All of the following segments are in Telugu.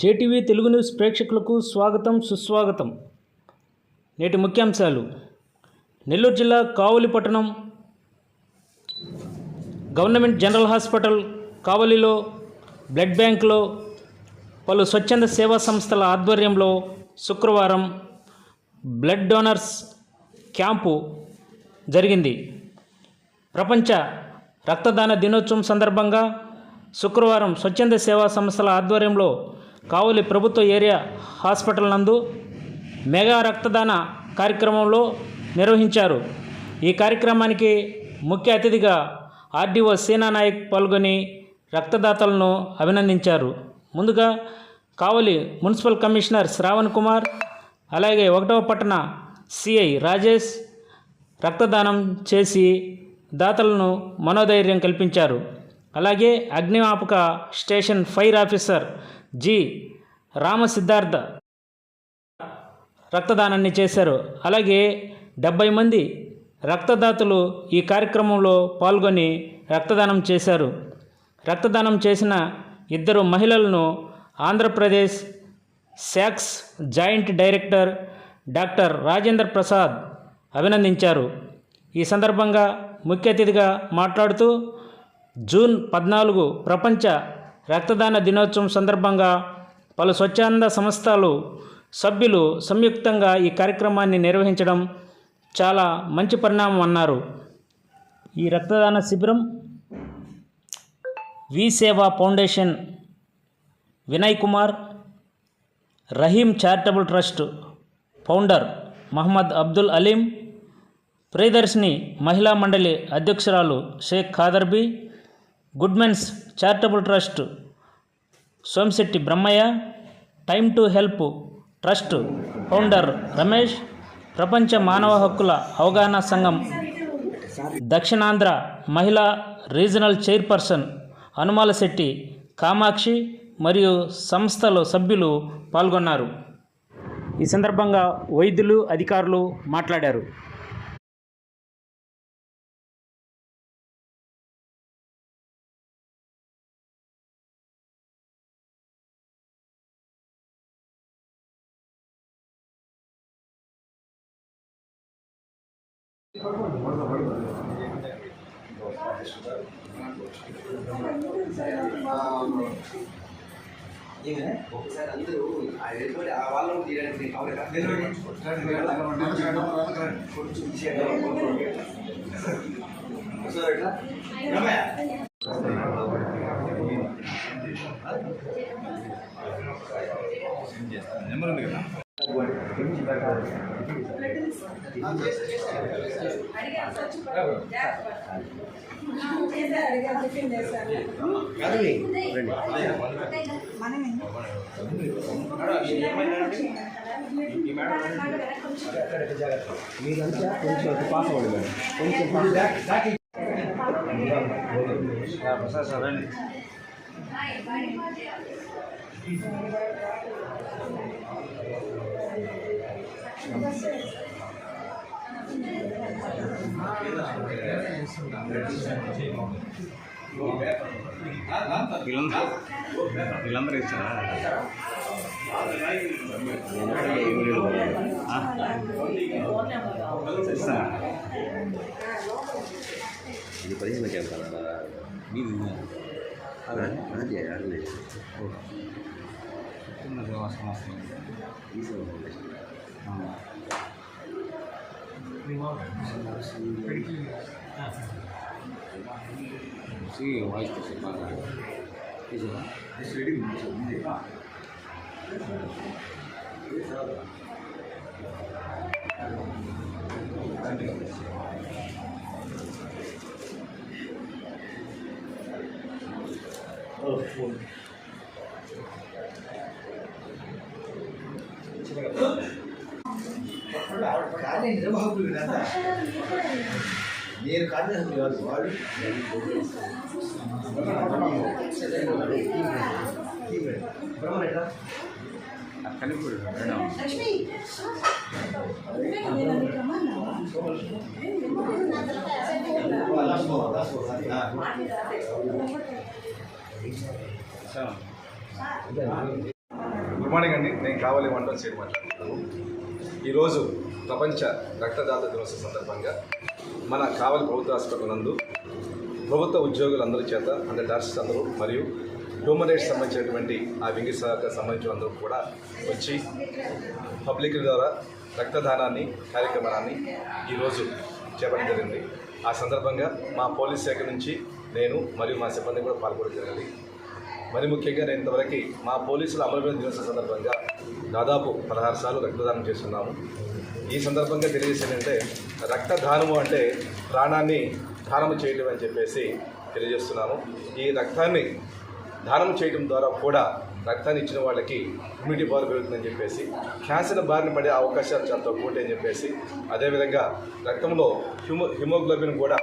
జేటీవీ తెలుగు న్యూస్ ప్రేక్షకులకు స్వాగతం సుస్వాగతం. నేటి ముఖ్యాంశాలు. నెల్లూరు జిల్లా కావలి పట్టణం గవర్నమెంట్ జనరల్ హాస్పిటల్ కావలిలో బ్లడ్ బ్యాంకులో పలు స్వచ్ఛంద సేవా సంస్థల ఆధ్వర్యంలో శుక్రవారం బ్లడ్ డోనర్స్ క్యాంపు జరిగింది. ప్రపంచ రక్తదాన దినోత్సవం సందర్భంగా శుక్రవారం స్వచ్ఛంద సేవా సంస్థల ఆధ్వర్యంలో కావలి ప్రభుత్వ ఏరియా హాస్పిటల్ నందు మెగా రక్తదాన కార్యక్రమంలో నిర్వహించారు. ఈ కార్యక్రమానికి ముఖ్య అతిథిగా ఆర్డీఓ సీనా నాయక్ పాల్గొని రక్తదాతలను అభినందించారు. ముందుగా కావలి మున్సిపల్ కమిషనర్ శ్రావణ్ కుమార్ అలాగే ఒకటవ పట్టణ సిఐ రాజేష్ రక్తదానం చేసి దాతలను మనోధైర్యం కల్పించారు. అలాగే అగ్నిమాపక station fire officer G. Ramasiddhartha రక్తదానాన్ని చేశారు. అలాగే డెబ్బై మంది రక్తదాతలు ఈ కార్యక్రమంలో పాల్గొని రక్తదానం చేశారు. రక్తదానం చేసిన ఇద్దరు మహిళలను ఆంధ్రప్రదేశ్ శాక్స్ joint director doctor Rajendra Prasad అభినందించారు. ఈ సందర్భంగా ముఖ్య అతిథిగా మాట్లాడుతూ జూన్ పద్నాలుగు ప్రపంచ రక్తదాన దినోత్సవం సందర్భంగా పలు స్వచ్ఛంద సంస్థలు సభ్యులు సంయుక్తంగా ఈ కార్యక్రమాన్ని నిర్వహించడం చాలా మంచి పరిణామం అన్నారు. ఈ రక్తదాన శిబిరం V Seva foundation Vinay Kumar Rahim charitable trust founder Mohammed Abdul Aleem Priyadarshini Mahila Mandali అధ్యక్షురాలు Sheikh Khaderbi good men's charitable trust Somasetty Brahmaiah time to help trust founder Ramesh ప్రపంచ మానవ హక్కుల అవగాహన సంఘం దక్షిణాంధ్ర మహిళా రీజనల్ చైర్పర్సన్ అనుమాల శెట్టి కామాక్షి మరియు సంస్థల సభ్యులు పాల్గొన్నారు. ఈ సందర్భంగా వైద్యులు అధికారులు మాట్లాడారు. ఒకసారి అందరూ వాళ్ళు తీయడానికి నెంబర్ ఉంది కదా? మీరంతా కొంచెం పాస్ అవ్వండి మేడం కొంచెం ప్రసాద్ సార్ రండి వీళ్ళందరూ వీళ్ళందరూ ఇచ్చారా ఆ? ఇస్తారా ఇది పదిహేను చెప్తాను మీది అది అడగలేదు చిన్న సేవా సంస్థ ఆ. చూసి వాయిస్ తీసి బాగా తీసేదా కానీ నిర్వాహకులు నేను కాదు వాళ్ళు బ్రహ్మ ఎట్లా అక్కడికి కూడా మేడం గుడ్ మార్నింగ్ అండి. నేను కావాలి మండల్ సైడ్ మాట్లాడుతున్నాను ఈరోజు ప్రపంచ రక్తదాత దినోత్సవ సందర్భంగా మన కావలి ప్రభుత్వ ఆసుపత్రి నందు ప్రభుత్వ ఉద్యోగులందరి చేత అంటే డాక్టర్స్ అందరూ మరియు హ్యూమన్ రైట్స్ సంబంధించినటువంటి ఆ వింగి శాఖకు సంబంధించిన అందరూ కూడా వచ్చి పబ్లిక్ ద్వారా రక్తదానాన్ని కార్యక్రమాన్ని ఈరోజు చేపట్టడం జరిగింది. ఆ సందర్భంగా మా పోలీస్ శాఖ నుంచి నేను మరియు మా సిబ్బంది కూడా పాల్గొనడం జరిగింది. మరి ముఖ్యంగా నేను ఇంతవరకు మా పోలీసుల అమలుపై దినోత్సవ సందర్భంగా దాదాపు పదహారు సార్లు రక్తదానం చేస్తున్నాము. ఈ సందర్భంగా తెలియజేసిందంటే రక్తదానము అంటే ప్రాణాన్ని దానము చేయటం అని చెప్పేసి తెలియజేస్తున్నాను. ఈ రక్తాన్ని దానం చేయడం ద్వారా కూడా రక్తాన్ని ఇచ్చిన వాళ్ళకి ఇమ్యూనిటీ పవర్ పెరుగుతుందని చెప్పేసి క్యాన్సర్ బారిన పడే అవకాశాలు చాలా తక్కువ ఉంటాయని చెప్పేసి అదేవిధంగా రక్తంలో హిమో హిమోగ్లోబిన్ కూడా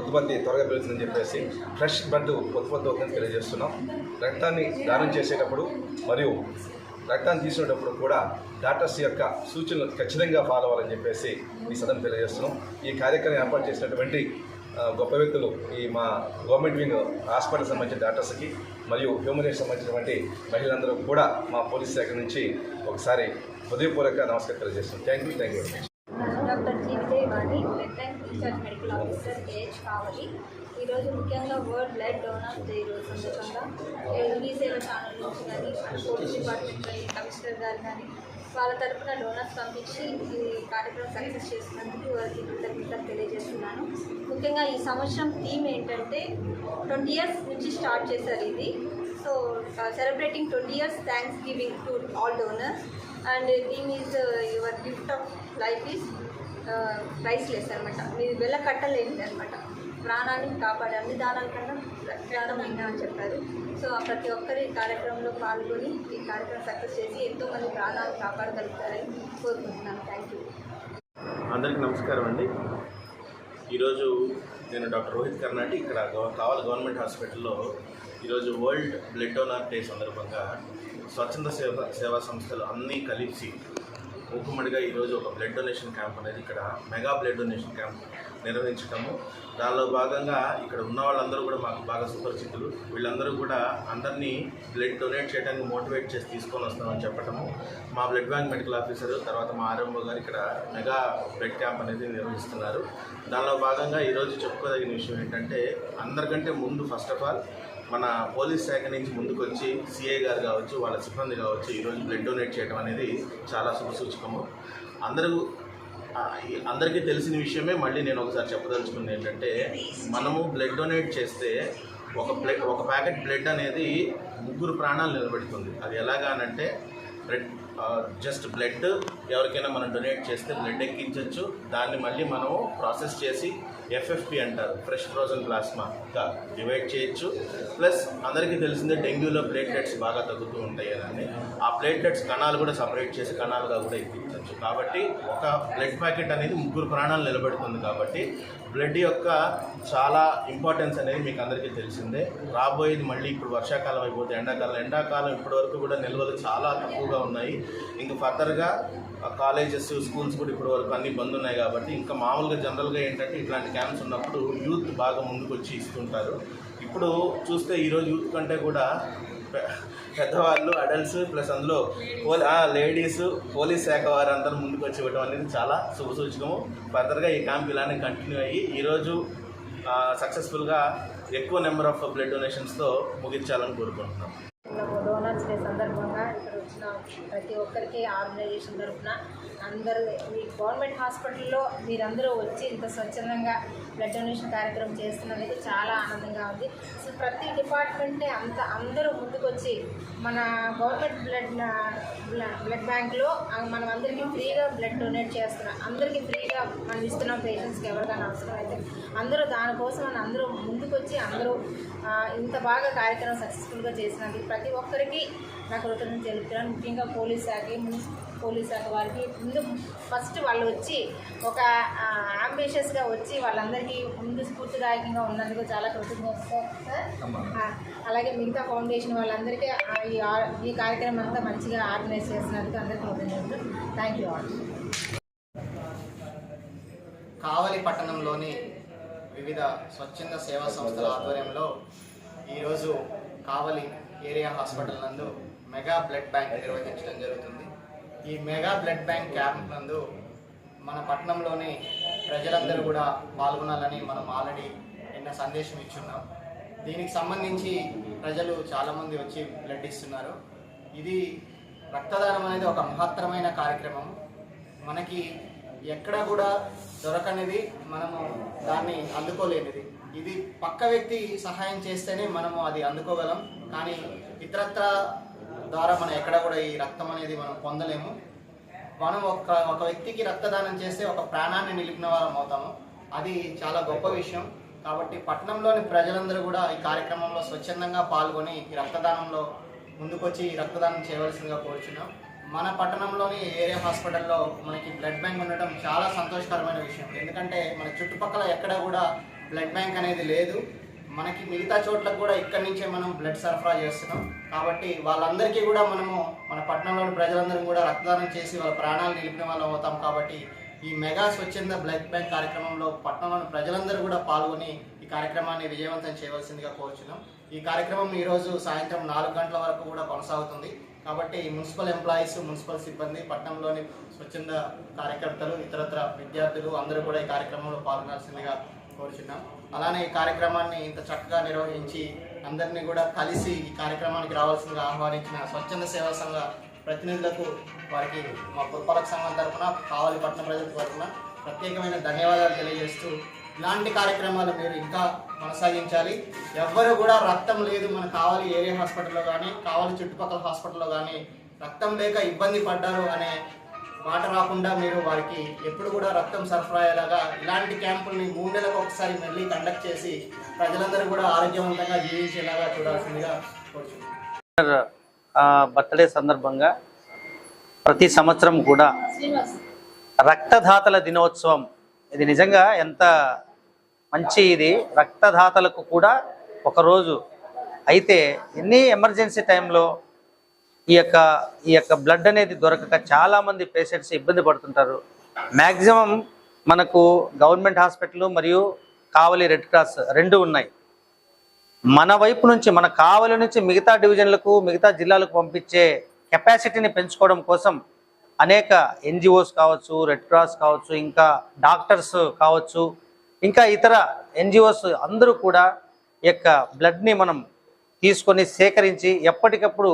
ఉత్పత్తి త్వరగా పెరుగుతుందని చెప్పేసి ఫ్రెష్ బ్లడ్ ఉత్పత్తి అవుతుందని తెలియజేస్తున్నాం. రక్తాన్ని దానం చేసేటప్పుడు మరియు రక్తాన్ని తీసుకునేటప్పుడు కూడా డాక్టర్స్ యొక్క సూచనలు ఖచ్చితంగా ఫాలో అవ్వాలని చెప్పేసి ఈ సదనం తెలియజేస్తున్నాం. ఈ కార్యక్రమం ఏర్పాటు చేసినటువంటి గొప్ప వ్యక్తులు ఈ మా గవర్నమెంట్ వింగ్ హాస్పిటల్ సంబంధించిన డాక్టర్స్కి మరియు హ్యూమన్ రైట్స్ సంబంధించినటువంటి మహిళలందరూ కూడా మా పోలీస్ శాఖ నుంచి ఒకసారి హృదయపూర్వక నమస్కారం తెలియజేస్తున్నాం. Thank you thank you very much doctor G Vijayavani blood medical officer AH Kavali ఈరోజు ముఖ్యంగా వరల్డ్ బ్లడ్ డోనర్ డే రోజు సందర్భంగా. ఈ సేవ ఛానల్ నుంచి కానీ పోలీస్ డిపార్ట్మెంట్ కానీ కమిషనర్ గారు కానీ వాళ్ళ తరఫున డోనర్స్ పంపించి ఈ కార్యక్రమం సక్సెస్ చేసినందుకు వారికి కృతజ్ఞతలు తెలియజేస్తున్నాను. ముఖ్యంగా ఈ సంవత్సరం థీమ్ ఏంటంటే ట్వంటీ ఇయర్స్ నుంచి స్టార్ట్ చేశారు ఇది. So celebrating twenty years thanks giving to all donors. And theme is uh, your gift of life is priceless అనమాట మీరు వెళ్ళ కట్టలేనిది అనమాట ప్రాణాన్ని కాపాడే అన్ని దానాల కన్నా ప్రాణమైన అని చెప్పారు. సో ప్రతి ఒక్కరు ఈ కార్యక్రమంలో పాల్గొని ఈ కార్యక్రమం సక్సెస్ చేసి ఎంతోమంది ప్రాణాలు కాపాడగలుగుతారని కోరుకుంటున్నాను. థ్యాంక్ యూ అందరికీ నమస్కారం అండి. ఈరోజు నేను డాక్టర్ రోహిత్ కర్ణాటి ఇక్కడ కావాలి గవర్నమెంట్ హాస్పిటల్లో ఈరోజు వరల్డ్ బ్లడ్ డోనర్ డే సందర్భంగా స్వచ్ఛంద సేవ సేవా సంస్థలు అన్నీ కలిసి మూకుమ్మడిగా ఈరోజు ఒక బ్లడ్ డొనేషన్ క్యాంప్ అనేది ఇక్కడ మెగా బ్లడ్ డొనేషన్ క్యాంప్ నిర్వహించటము. దానిలో భాగంగా ఇక్కడ ఉన్న వాళ్ళందరూ కూడా మాకు బాగా సుపరిచితులు. వీళ్ళందరూ కూడా అందరినీ బ్లడ్ డొనేట్ చేయడానికి మోటివేట్ చేసి తీసుకొని వస్తామని చెప్పటము. మా బ్లడ్ బ్యాంక్ మెడికల్ ఆఫీసర్ తర్వాత మా ఆర్ఎంఓ గారు ఇక్కడ మెగా బ్లడ్ క్యాంప్ అనేది నిర్వహిస్తున్నారు. దానిలో భాగంగా ఈరోజు చెప్పుకోదగిన విషయం ఏంటంటే అందరికంటే ముందు ఫస్ట్ ఆఫ్ ఆల్ మన పోలీస్ శాఖ నుంచి ముందుకు వచ్చి సిఐ గారు కావచ్చు వాళ్ళ సిబ్బంది కావచ్చు ఈరోజు బ్లడ్ డొనేట్ చేయడం అనేది చాలా శుభసూచకము. అందరూ అందరికీ తెలిసిన విషయమే మళ్ళీ నేను ఒకసారి చెప్పదలుచుకుంది ఏంటంటే మనము బ్లడ్ డొనేట్ చేస్తే ఒక బ్లడ్ ఒక ప్యాకెట్ బ్లడ్ అనేది ముగ్గురు ప్రాణాలు నిలబెడుతుంది. అది ఎలాగానంటే బ్లడ్ జస్ట్ బ్లడ్ ఎవరికైనా మనం డొనేట్ చేస్తే బ్లడ్ ఎక్కించవచ్చు దాన్ని మళ్ళీ మనము ప్రాసెస్ చేసి ఎఫ్ఎఫ్పి అంటారు. ఫ్రెష్ ఫ్రోజన్ ప్లాస్మాగా డివైడ్ చేయొచ్చు. ప్లస్ అందరికీ తెలిసిందే డెంగ్యూలో ప్లేట్లెట్స్ బాగా తగ్గుతూ ఉంటాయి అని ఆ ప్లేట్లెట్స్ కణాలు కూడా సపరేట్ చేసి కణాలుగా కూడా ఎక్కించవచ్చు కాబట్టి ఒక బ్లడ్ ప్యాకెట్ అనేది ముగ్గురు ప్రాణాలు నిలబెడుతుంది కాబట్టి బ్లడ్ యొక్క చాలా ఇంపార్టెన్స్ అనేది మీకు అందరికీ తెలిసిందే. రాబోయేది మళ్ళీ ఇప్పుడు వర్షాకాలం అయిపోతే ఎండాకాలం. ఎండాకాలం ఇప్పటివరకు కూడా నిల్వలు చాలా తక్కువగా ఉన్నాయి. ఇంకా ఫర్దర్గా కాలేజెస్ స్కూల్స్ కూడా ఇప్పటి వరకు అన్ని బంద్ ఉన్నాయి కాబట్టి ఇంకా మామూలుగా జనరల్గా ఏంటంటే ఇట్లాంటి క్యాంప్స్ ఉన్నప్పుడు యూత్ బాగా ముందుకు వచ్చి ఇస్తుంటారు. ఇప్పుడు చూస్తే ఈరోజు యూత్ కంటే కూడా పెద్దవాళ్ళు అడల్ట్స్ ప్లస్ అందులో పోలీ లేడీస్ పోలీస్ శాఖ వారందరూ ముందుకు వచ్చి ఇవ్వడం అనేది చాలా శుభసూచకము. ఫర్దర్గా ఈ క్యాంప్ ఇలానే కంటిన్యూ అయ్యి ఈరోజు సక్సెస్ఫుల్గా ఎక్కువ నెంబర్ ఆఫ్ బ్లడ్ డొనేషన్స్తో ముగించాలని కోరుకుంటున్నాం డోనర్స్ డే సందర్భంగా ఇక్కడ వచ్చిన ప్రతి ఒక్కరికి ఆర్గనైజేషన్ తరఫున అందరూ మీ గవర్నమెంట్ హాస్పిటల్లో మీరందరూ వచ్చి ఇంత స్వచ్ఛందంగా బ్లడ్ డొనేషన్ కార్యక్రమం చేస్తున్నందుకు చాలా ఆనందంగా ఉంది. సో ప్రతి డిపార్ట్మెంట్ని అంత అందరూ ముందుకొచ్చి మన గవర్నమెంట్ బ్లడ్ బ్లడ్ బ్యాంక్లో మనం అందరికీ ఫ్రీగా బ్లడ్ డొనేట్ చేస్తున్నాం అందరికీ ఫ్రీగా మనం ఇస్తున్నాం పేషెంట్స్కి ఎవరికైనా అవసరం అయితే అందరూ దానికోసం అని అందరూ ముందుకొచ్చి అందరూ ఇంత బాగా కార్యక్రమం సక్సెస్ఫుల్గా చేసినందుకు ప్రతి ఒక్కరికి నా కృతజ్ఞత తెలుపుతున్నాను ముఖ్యంగా పోలీస్ శాఖ పోలీస్ శాఖ వారికి ముందు ఫస్ట్ వాళ్ళు వచ్చి ఒక అంబిషియస్గా వచ్చి వాళ్ళందరికీ ముందు స్ఫూర్తిదాయకంగా ఉన్నందుకు చాలా కృతజ్ఞత సార్ అలాగే మిగతా ఫౌండేషన్ వాళ్ళందరికీ ఈ ఈ కార్యక్రమం అంతా మంచిగా ఆర్గనైజ్ చేసినందుకు అందరికీ కృతజ్ఞతలు. థ్యాంక్ యూ ఆల్ కావలి పట్టణంలోని వివిధ స్వచ్ఛంద సేవా సంస్థల ఆధ్వర్యంలో ఈరోజు కావలి ఏరియా హాస్పిటల్ నందు మెగా బ్లడ్ బ్యాంక్ నిర్వహించడం జరుగుతుంది. ఈ మెగా బ్లడ్ బ్యాంక్ క్యాంప్ నందు మన పట్టణంలోని ప్రజలందరూ కూడా పాల్గొనాలని మనం ఆల్రెడీ నిన్న సందేశం ఇచ్చున్నాం. దీనికి సంబంధించి ప్రజలు చాలామంది వచ్చి బ్లడ్ ఇస్తున్నారు. ఇది రక్తదానం అనేది ఒక మహత్తరమైన కార్యక్రమం. మనకి ఎక్కడ కూడా దొరకనిది మనము దాన్ని అందుకోలేనిది. ఇది పక్క వ్యక్తి సహాయం చేస్తేనే మనము అది అందుకోగలం. కానీ ఇతరత్ర ద్వారా మనం ఎక్కడ కూడా ఈ రక్తం అనేది మనం పొందలేము. మనం ఒక ఒక వ్యక్తికి రక్తదానం చేస్తే ఒక ప్రాణాన్ని నిలిపిన వాళ్ళం అవుతాము. అది చాలా గొప్ప విషయం. కాబట్టి పట్టణంలోని ప్రజలందరూ కూడా ఈ కార్యక్రమంలో స్వచ్ఛందంగా పాల్గొని ఈ రక్తదానంలో ముందుకొచ్చి ఈ రక్తదానం చేయవలసిందిగా కోరుచున్నాం. మన పట్టణంలోని ఏరియా హాస్పిటల్లో మనకి బ్లడ్ బ్యాంక్ ఉండటం చాలా సంతోషకరమైన విషయం. ఎందుకంటే మన చుట్టుపక్కల ఎక్కడ కూడా బ్లడ్ బ్యాంక్ అనేది లేదు. మనకి మిగతా చోట్ల కూడా ఇక్కడి నుంచే మనం బ్లడ్ సరఫరా చేస్తున్నాం. కాబట్టి వాళ్ళందరికీ కూడా మనము మన పట్టణంలోని ప్రజలందరం కూడా రక్తదానం చేసి వాళ్ళ ప్రాణాలు నిలిపిన వాళ్ళం అవుతాం. కాబట్టి ఈ మెగా స్వచ్ఛంద బ్లడ్ బ్యాంక్ కార్యక్రమంలో పట్టణంలోని ప్రజలందరూ కూడా పాల్గొని ఈ కార్యక్రమాన్ని విజయవంతం చేయవలసిందిగా కోరుచున్నాం. ఈ కార్యక్రమం ఈరోజు సాయంత్రం నాలుగు గంటల వరకు కూడా కొనసాగుతుంది. కాబట్టి మున్సిపల్ ఎంప్లాయీస్ మున్సిపల్ సిబ్బంది పట్టణంలోని స్వచ్ఛంద కార్యకర్తలు ఇతరత్ర విద్యార్థులు అందరూ కూడా ఈ కార్యక్రమంలో పాల్గొనాల్సిందిగా కోరుచున్నాం. అలానే ఈ కార్యక్రమాన్ని ఇంత చక్కగా నిర్వహించి అందరినీ కూడా కలిసి ఈ కార్యక్రమానికి రావాల్సిందిగా ఆహ్వానించిన స్వచ్ఛంద సేవా సంఘ ప్రతినిధులకు వారికి మా పురపాలక సంఘం తరఫున కావలి పట్టణ ప్రజల తరఫున ప్రత్యేకమైన ధన్యవాదాలు తెలియజేస్తూ ఇలాంటి కార్యక్రమాలు మీరు ఇంకా కొనసాగించాలి. ఎవ్వరు కూడా రక్తం లేదు మన కావాలి ఏరియా హాస్పిటల్లో కానీ కావాలి చుట్టుపక్కల హాస్పిటల్లో కానీ రక్తం లేక ఇబ్బంది పడ్డారు అనే మాట రాకుండా మీరు వారికి ఎప్పుడు కూడా రక్తం సరఫరా అయ్యేలాగా ఇలాంటి క్యాంపుల్ని మూడు నెలలకు ఒకసారి మళ్ళీ కండక్ట్ చేసి ప్రజలందరూ కూడా ఆరోగ్యవంతంగా జీవించేలాగా చూడాల్సిందిగా కోరుచున్నాను. బర్త్డే సందర్భంగా ప్రతి సంవత్సరం కూడా రక్తదాతల దినోత్సవం. ఇది నిజంగా ఎంత మంచి ఇది. రక్తదాతలకు కూడా ఒకరోజు. అయితే ఎన్ని ఎమర్జెన్సీ టైంలో ఈ యొక్క ఈ యొక్క బ్లడ్ అనేది దొరకక చాలామంది పేషెంట్స్ ఇబ్బంది పడుతుంటారు. మ్యాక్సిమం మనకు గవర్నమెంట్ హాస్పిటల్ మరియు కావలి రెడ్ క్రాస్ రెండు ఉన్నాయి. మన వైపు నుంచి మన కావలి నుంచి మిగతా డివిజన్లకు మిగతా జిల్లాలకు పంపించే కెపాసిటీని పెంచుకోవడం కోసం అనేక ఎన్జిఓస్ కావచ్చు రెడ్ క్రాస్ కావచ్చు ఇంకా డాక్టర్స్ కావచ్చు ఇంకా ఇతర ఎన్జిఓస్ అందరూ కూడా ఈ యొక్క బ్లడ్ని మనం తీసుకొని సేకరించి ఎప్పటికప్పుడు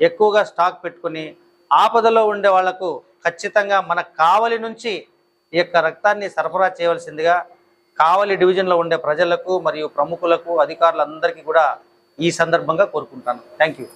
ఎక్కువగా స్టాక్ పెట్టుకొని ఆపదలో ఉండే వాళ్ళకు ఖచ్చితంగా మన కావలి నుంచి ఈ యొక్క రక్తాన్ని సరఫరా చేయవలసిందిగా కావలి డివిజన్లో ఉండే ప్రజలకు మరియు ప్రముఖులకు అధికారులందరికీ కూడా ఈ సందర్భంగా కోరుకుంటాను. Thank you